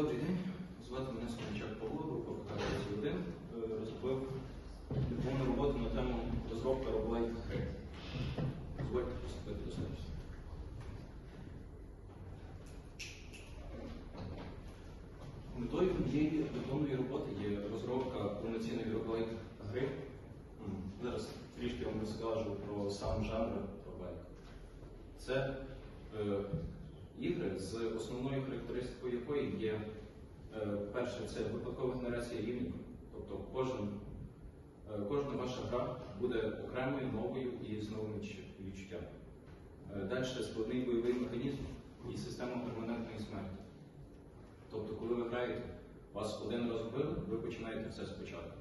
Добрий день, звати мене Скорочак Павло, група ВК-21. Е, Розробив дипломну роботу на тему розробка роблайт гри. Дозвольте поступити до запису. Метою моєї дипломної роботи є розробка повноцінної роблайт гри. М, Зараз трішки вам розкажу про сам жанр роблайт. Це е, ігри, з основною характеристикою якої є е, перше, це випадкова генерація рівнів. Тобто кожен, е, кожна ваша гра буде окремою, новою і з новими відчуттями. Е, Далі складний бойовий механізм і система перманентної смерті. Тобто, коли ви граєте, вас один раз вбили, ви починаєте все спочатку.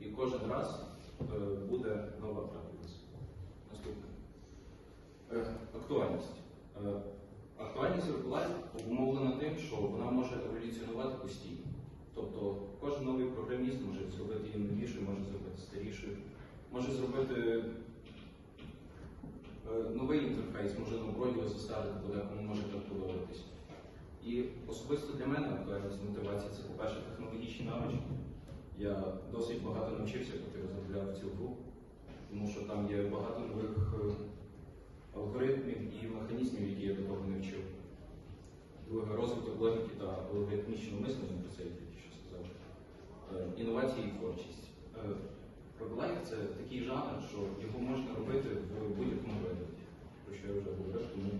І кожен раз буде нова вас. Наступне. Актуальність. Актуальність Roguelite обумовлена тим, що вона може еволюціонувати постійно. Тобто кожен новий програміст може зробити її новішою, може зробити старішою, може зробити е, новий інтерфейс, може наоборот його застарити, декому може так подобатись. І особисто для мене актуальність мотивація це, по-перше, технологічні навички. Я досить багато навчився, поки розробляв цю гру, тому що там є багато нових е, алгоритмів і механізмів, які я до того не вчив. Друге, розвиток логіки та алгоритмічного мислення, про це я що сказав. Е, Інновації і творчість. Е, Roguelike – це такий жанр, що його можна робити в будь-якому вигляді, про що я вже говорив, тому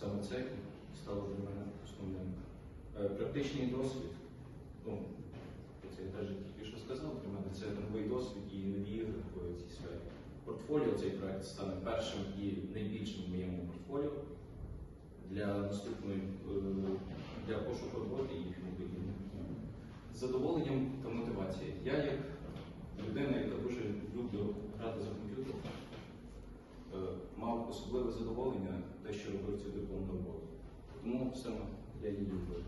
саме це стало для мене основним. Е, Практичний досвід. Ну, це я теж тільки що сказав, для мене це новий досвід і нові ігри в цій сфері. Портфоліо цей проект стане першим і найбільшим в моєму портфоліо для наступної е, для пошуку роботи і. З задоволенням та мотивацією. Я як людина, яка дуже люблю грати за комп'ютером, е, мав особливе задоволення те, що робив цю дипломну роботу. Тому саме я її вибрав.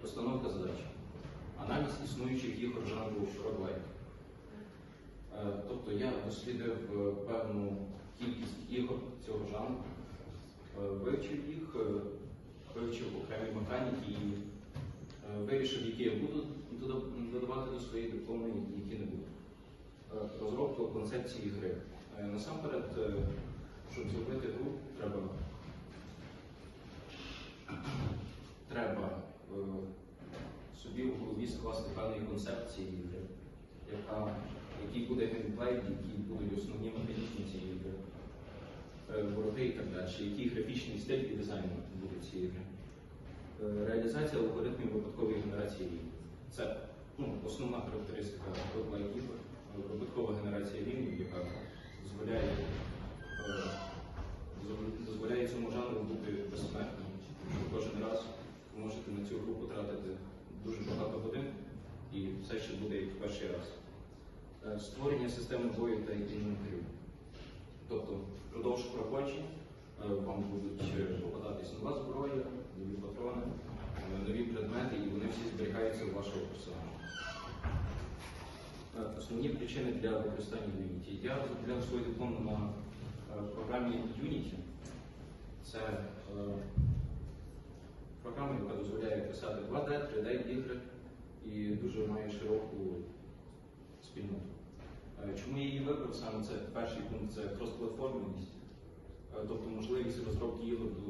Постановка задач. Аналіз існуючих ігор жанру roguelike. Е, Тобто я дослідив е, певну кількість ігор цього жанру, е, вивчив їх, вивчив окремі механіки і вирішив, які я буду додавати до своєї дипломної, які не буду. Розробка концепції гри. Насамперед, щоб зробити гру, треба, треба собі в голові скласти певні концепції гри, яка, який буде геймплей, які будуть основні механізми цієї гри, е, вороги і так далі, який графічний стиль і дизайн буде цієї гри. Е, Реалізація алгоритмів випадкової генерації рівнів. Це ну, основна характеристика ігор, випадкова генерація рівнів, яка е, дозволяє- дозволяє цьому жанру бути безсмертним. Кожен раз ви можете на цю гру потратити дуже багато годин, і все ще буде як в перший раз. Е, Створення системи бою та інвентарю. Тобто, впродовж проходження е, вам будуть е, попадатись нова зброя, нові патрони, нові предмети, і вони всі зберігаються у вашого персонажа. Е, Основні причини для використання Unity. Я розробляв свою диплом на програмі Unity. Це програма, яка дозволяє писати 2D, 3D ігри і дуже має широку Чому я її вибрав саме це перший пункт це кросплатформеність, Е, тобто можливість розробки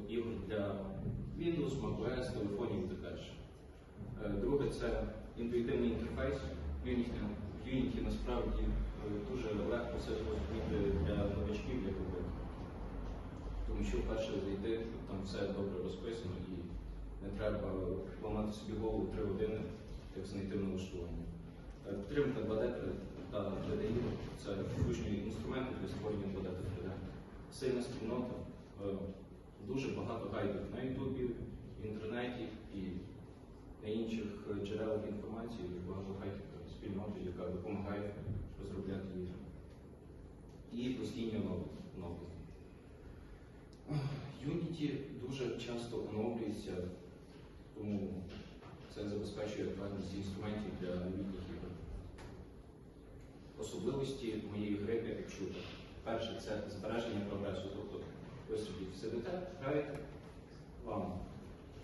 ігор, для Windows, macOS, телефонів і так далі. Е, Друге це інтуїтивний інтерфейс. Unity, Unity насправді е, дуже легко все зрозуміти для новачків, для любителів. Тому що вперше зайти, там все добре розписано і не треба ламати собі голову три години, як знайти налаштування. Підтримка 2D та 3D – це штучні інструменти для створення 2D 3D. Сильна спільнота, е, дуже багато гайдів на Ютубі, в інтернеті і на інших е, джерелах інформації, багато гайдів спільноти, яка допомагає розробляти ігри. І постійні оновлення. Unity дуже часто оновлюється, тому це забезпечує актуальність інструментів для новітніх. Особливості моєї гри як шутер. Перше це збереження прогресу. Тобто ви собі сидите, граєте, вам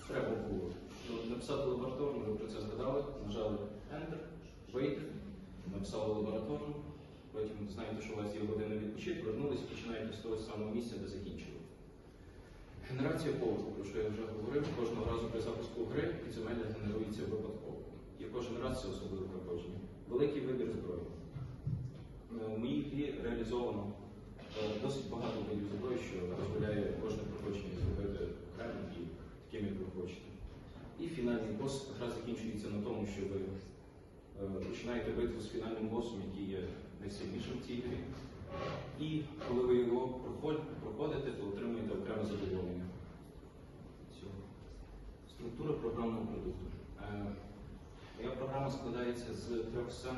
треба було ну, Написати лабораторну, ви про це згадали, нажали Enter, вийти, написали лабораторну, потім знаєте, що у вас є година відпочинку, вернулись і починаєте з того самого місця, де закінчили. Генерація поверху, про що я вже говорив, кожного разу при запуску гри підземелля генерується випадково. І кожен раз це особливе проходження. Великий вибір зброї. Е, У моїй грі реалізовано е, досить багато видів зброї, що дозволяє кожне проходження зробити окремо і таким, як ви хочете. І фінальний бос гра закінчується на тому, що ви е, починаєте битву з фінальним босом, який є найсильнішим в цій грі. І коли ви його проходите, то отримуєте окреме задоволення. Цього. Структура програмного продукту. Моя програма складається з трьох сцен.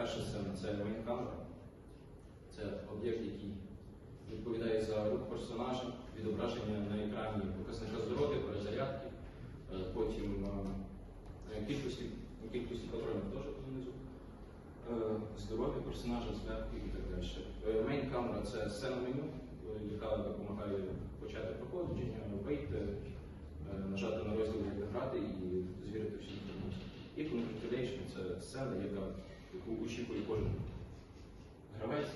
Перша сцена це мейн-камера. Це об'єкт, який відповідає за рух персонажа, відображення на екрані показника здоров'я, перезарядки, е, потім е, кількості, кількості патронів теж внизу, е, здоров'я персонажа зверху і так далі. Мейн-камера це сцена меню, яка допомагає почати проходження, вийти, нажати на розділ, грати і звірити всю інформацію. І Congratulation – це сцена, яка, яку очікує кожен гравець.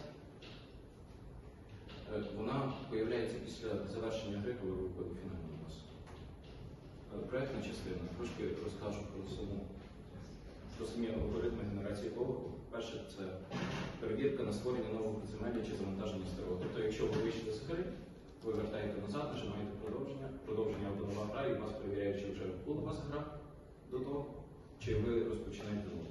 Е, Вона появляється після завершення гри, коли ви виходить фінальний бос. Е, Проектна частина. Трошки розкажу про саму про самі алгоритми генерації поверху. Перше це перевірка на створення нового підземелля чи завантаження старого. Тобто, якщо ви вийшли з гри, ви вертаєте назад, нажимаєте продовження, продовження автонова гра і вас перевіряють, чи вже була у вас гра до того, чи ви розпочинаєте нову.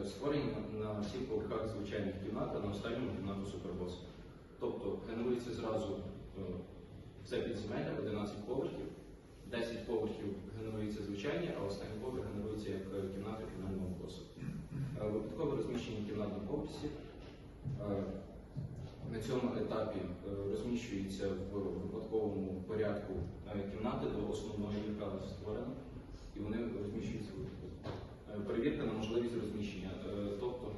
Е, Створені на- всіх поверхах звичайних кімнат, а на останньому кімнату супербоса. Тобто генерується зразу е, все підземелля, 11 поверхів, 10 поверхів генерується звичайні, а останній поверх генерується як е, кімната фінального боса. Е, Випадкове розміщення кімнат на поверсі. На цьому етапі розміщується в випадковому порядку кімнати до основної, яка створена, і вони розміщуються випадково. Перевірка на можливість розміщення. Е, Тобто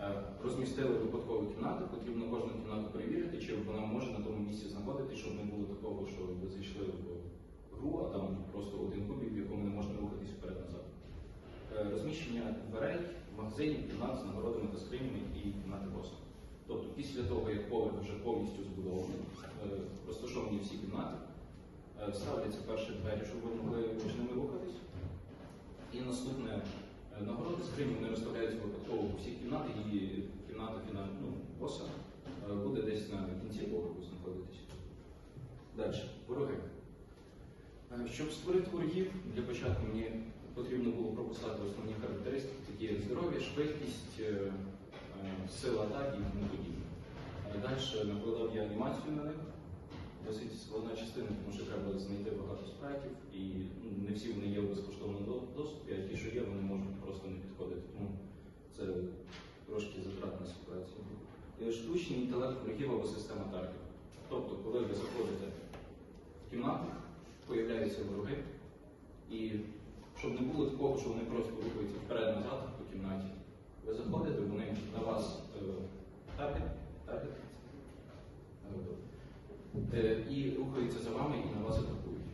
е, розмістили випадкову кімнату, потрібно кожну кімнату перевірити, чи вона може на тому місці знаходитися, щоб не було такого, що ви зайшли в гру, а там просто один кубик, в якому не можна рухатись вперед-назад. Е, Розміщення дверей, магазинів, кімнат з нагородами та скринями і кімнати боса. Тобто після того, як поверх вже повністю збудований, розташовані всі кімнати, ставляться перші двері, щоб ви могли між ними рухатись. І наступне е, нагороди скрині вони розставляються випадково у всіх кімнат, і кімната фінального ну, боса е, буде десь на кінці поверху знаходитись. Далі, вороги. Е, Щоб створити ворогів, для початку мені потрібно було прописати основні характеристики, такі як здоров'я, швидкість, сила атаки і тому подібне. Далі накладав я анімацію на них. Досить складна частина, тому що треба знайти багато спрайтів, і ну, не всі вони є в безкоштовному доступі, а ті, що є, вони можуть просто не підходити. Тому це трошки затратна ситуація. Е, Штучний інтелект ворогів або система таргету. Тобто, коли ви заходите в кімнату, появляються вороги, і щоб не було такого, що вони просто рухаються вперед-назад по кімнаті, ви заходите, вони на вас е, таргет, таргет, і рухаються за вами і на вас атакують.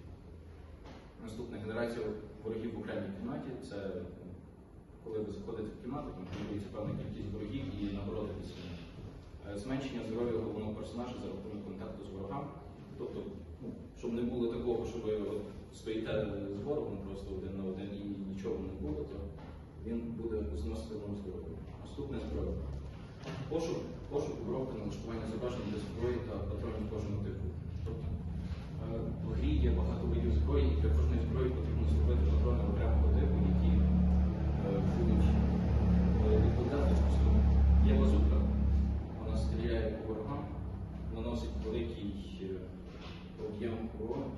Наступна генерація ворогів в окремій кімнаті це ну, коли ви заходите в кімнату, там генерується певна кількість ворогів і нагороди після них. Е, Зменшення здоров'я головного персонажа за рахунок контакту з ворогами. Тобто, ну, щоб не було такого, що ви стоїте з ворогом просто один на один і нічого не буде, то він буде зносити вам здоров'я. Наступне здоров'я. Пошук, пошук, обробка, налаштування зображень для зброї та патронів кожного типу. Тобто, е, в грі є багато видів зброї, і для кожної зброї потрібно зробити патрони окремого типу, які е, будуть е, відповідати. Є базука, вона стріляє по ворогам, наносить великий об'єм урону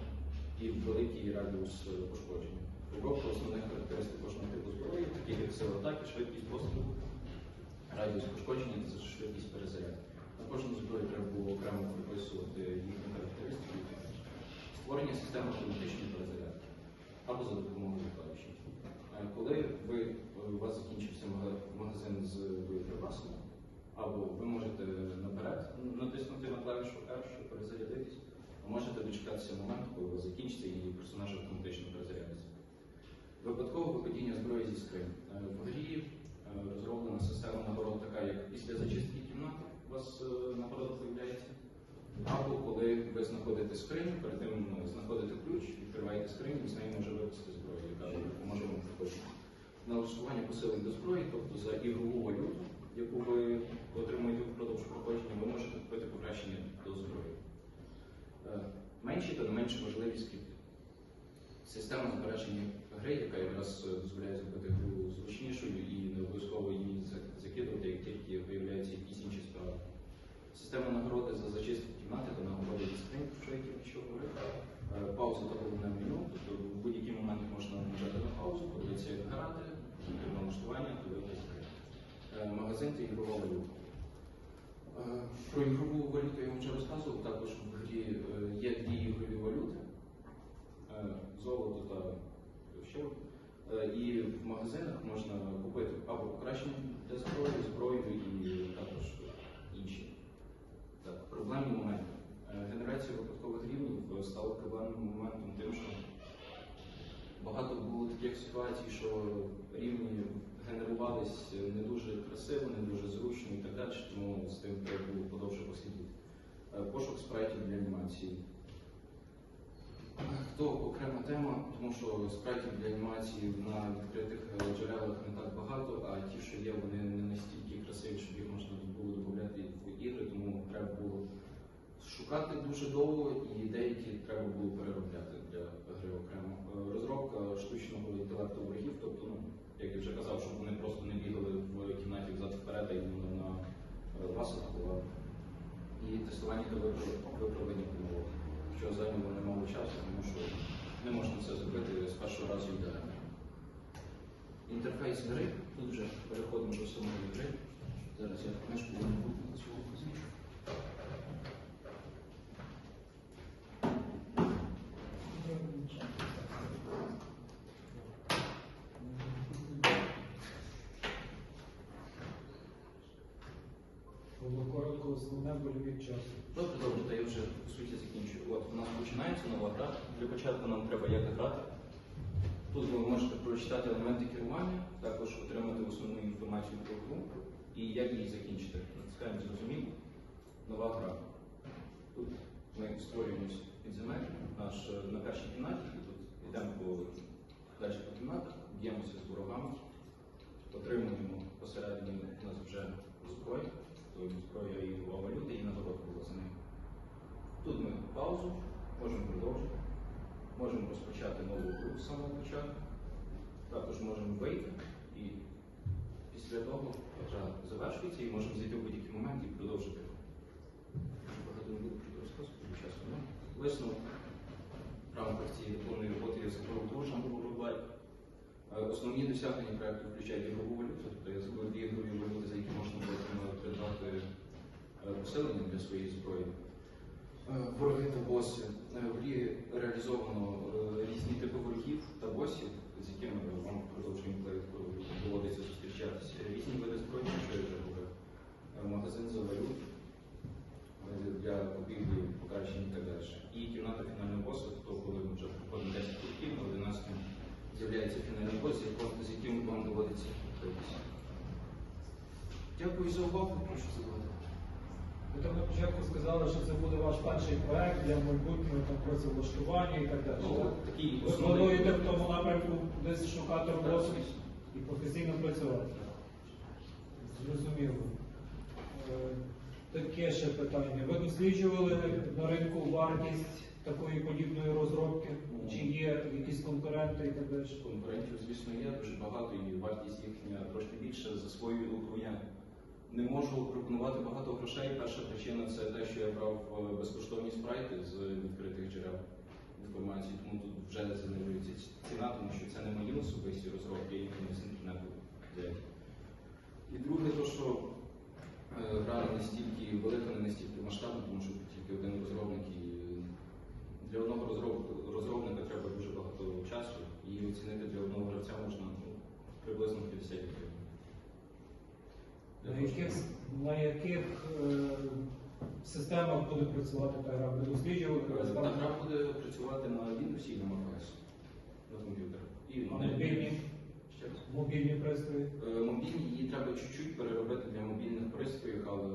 і великий радіус пошкодження. Обробка основних характеристик кожного типу зброї, таких як сила атаки, швидкість пострілу, радіус пошкодження та швидкість перезарядки. На кожну зброю треба було окремо прописувати їхні характеристики. Створення системи автоматичної перезарядки або за допомогою. Е, Коли ви, у вас закінчився магазин з боєприпасами, або ви можете наперед натиснути на клавішу R, щоб перезарядитись, а можете дочекатися моменту, коли у вас закінчиться і персонаж автоматично перезарядиться. зі скринь. Е, В грі розроблена система нагород така, як після зачистки кімнати у вас е, нагорода з'являється. Або коли ви знаходите скриню, перед тим ну, знаходите ключ, відкриваєте скриню, і з неї може випустити зброю, яка допоможе вам проходити. Налаштування посилень до зброї, тобто за ігрову валюту, яку ви отримуєте впродовж проходження, ви можете купити покращення до зброї. Е, Менші та не менш важливі скільки. Система збереження гри, яка якраз е, дозволяє зробити гру зручнішою і не обов'язково її закидувати, як тільки виявляються якісь інші справи. Система нагороди за зачистку кімнати та нагороди від скринь, що я тільки що говорив. Е, Пауза та головне меню, тобто в будь-який момент можна нажати на паузу, подивитися, як грати, налаштування, подивитися гри. Е, Магазин та ігрова валюта. Е, Про ігрову валюту я вам вже розказував. Також в грі є дві ігрові валюти: золото та що. Е, І в магазинах можна купити або покращення для зброї, зброю і також інші. Так, проблемні моменти. Е, Генерація випадкових рівнів е, стала проблемним моментом тим, що багато було таких ситуацій, що рівні генерувались не дуже красиво, не дуже зручно і так далі, тому з тим треба було подовше послідити. Пошук спрайтів для анімації. Е, То окрема тема, тому що спрайтів для анімації на відкритих е, джерелах не так багато, а ті, що є, вони не настільки красиві, щоб їх можна було додати в ігри, тому треба було шукати дуже довго і деякі треба було переробляти для гри окремо. Е, Розробка штучного інтелекту ворогів, тобто, ну, як я вже казав, щоб вони просто не бігали в кімнаті взад вперед, а іменно на е, вас атакували. І тестування та виправлення помилок, що зайняло немало часу, тому що не можна це зробити з першого разу ідеально. Інтерфейс гри, тут вже переходимо до самої гри. Зараз я книжку не буду на цього. Було коротко основне больові часу. Добре, добре, то я вже по суті закінчую. От у нас починається нова гра. Для початку нам треба як грати. Тут ви можете прочитати елементи керування, також отримати основну інформацію про гру і як її закінчити. Натискаємо зрозуміло. Нова гра. Тут ми створюємо підземель наш е, на першій кімнаті, і тут йдемо по далі по кімнатах, б'ємося з ворогами, отримуємо посередині у нас вже зброю, тобто зброя і ігрова валюта, і нагорода була за нею. Тут ми паузу, можемо продовжити, можемо розпочати нову гру з самого початку, також можемо вийти і після того гра завершується і можемо зайти в будь-який момент і продовжити. Багато не буду розказувати, часу. Висновок в рамках цієї дипломної роботи я закрив дуже глобаль. Основні досягнення проекту включають ігрову валюту, тобто я зробив дві ігрові валюти, за які можна було отримати- е, посилення для своєї зброї. Е, Вороги та боси. Е, В грі реалізовано е, різні типи ворогів та босів, з якими вам впродовж геймплею доводиться зустрічатися. Різні види зброї, що я вже говорив. Магазин за валют для купівлі, покращень і так далі. І кімната фінального босу, то коли ми вже проходимо 10 років, на 11 з'являється фінальний бос, з яким- вам доводиться. Дякую за увагу, прошу задавати. Ви там на початку сказали, що це буде ваш перший проект для майбутнього там, працевлаштування і так далі. Ну, такий Ви плануєте в тому напрямку десь шукати роботу і професійно працювати. Зрозуміло. Е, Таке ще питання. Ви досліджували на ринку вартість такої подібної розробки? Чи є якісь конкуренти і так далі? Конкурентів, звісно, є дуже багато, і вартість їхня трошки більша за свою гру я не можу пропонувати багато грошей. Перша причина це те, що я брав е, безкоштовні спрайти з відкритих джерел інформації, тому тут вже занижується ці- ціна, тому що це не мої особисті розробки, які не з інтернету взяті. І друге, то що е, гра не настільки велика, не настільки масштабна, тому що тільки один розробник і для одного розроб- розробника треба дуже багато часу, і оцінити для одного гравця можна ну, приблизно 50 гривень. Для На того, щоб- яких, на яких е, системах буде працювати та гра? Ви досліджували? Та гра буде працювати на Windows і на macOS, на комп'ютерах. І на мобільні? Ще раз. Мобільні пристрої. Е, Мобільні її треба чуть-чуть переробити для мобільних пристроїв, але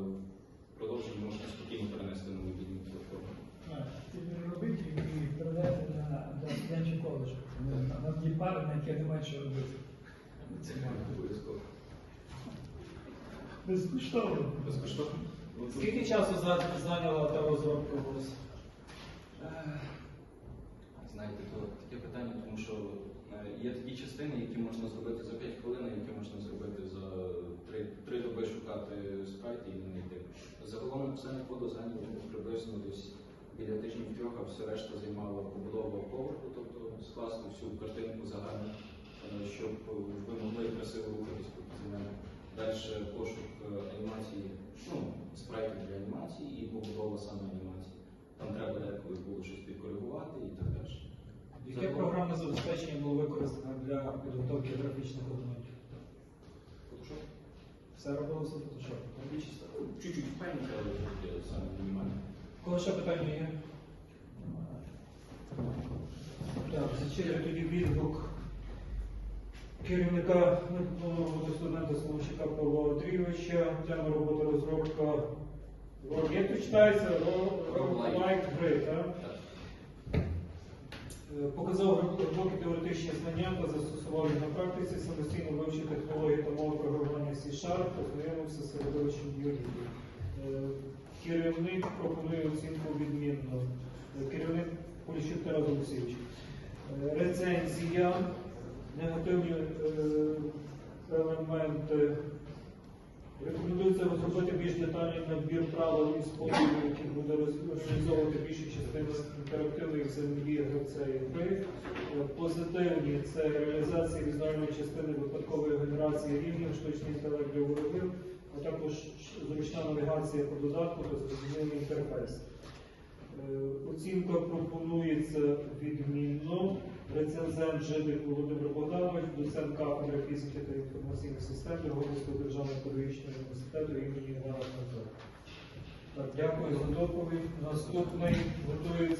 продовження можна спокійно перенести на мобільні платформи. робити і передати на студентів коледжу. У нас є пари, на які немає що робити. Це не обов'язково. Безкоштовно. Безкоштовно. Скільки часу за- зайняла та розробка у вас? Е, Знаєте, то таке питання, тому що е, є такі частини, які можна зробити за 5 хвилин, які можна зробити за 3, 3 доби шукати спрайти і не знайти. Загалом написання коду зайняло приблизно десь біля тижнів трьох, а все решта займала побудова поверху, тобто скласти всю картинку загальну, е, щоб ви могли красиво рухатись по підземеллю. Далі пошук е, анімації, ну, спрайтів для анімації і побудова саме анімації. Там треба деколи було щось підкоригувати і так далі. Яке програмне забезпечення було використано для підготовки графічних елементів? Photoshop? Все робилося в Photoshop. Ну, Чуть-чуть впевнений, але саме мінімальне. Кого ще питання є? Так, зачитую тоді відгук керівника роботи студента Соломчака Павла Андрійовича, тема роботи розробка. Ро- Як тут читається? Roguelike гри, так? Так. Е, Показав глибокі теоретичні знання та застосував на практиці, самостійно вивчив технології та мови програмування C-Sharp, познайомився з середовищем біології. Е, Керівник пропонує оцінку відмінно. Е, Керівник Поліщук Тарас Олексійович. Рецензія, негативні елементи. Рекомендується розробити більш детальний набір правил і способів, які буде роз- реалізовувати більшу частину гравця гри. Е, Позитивні це реалізація візуальної частини випадкової генерації рівнів, штучний інтелект для ворогів, а також зручна навігація по додатку та зрозумілий інтерфейс. Е, Оцінка пропонується відмінно. Рецензент Жидик Володимир Богданович, доцент кафедри фізики та інформаційних систем Європейського державного педагогічного університету імені Івана Франка. Дякую за доповідь. Наступний готується.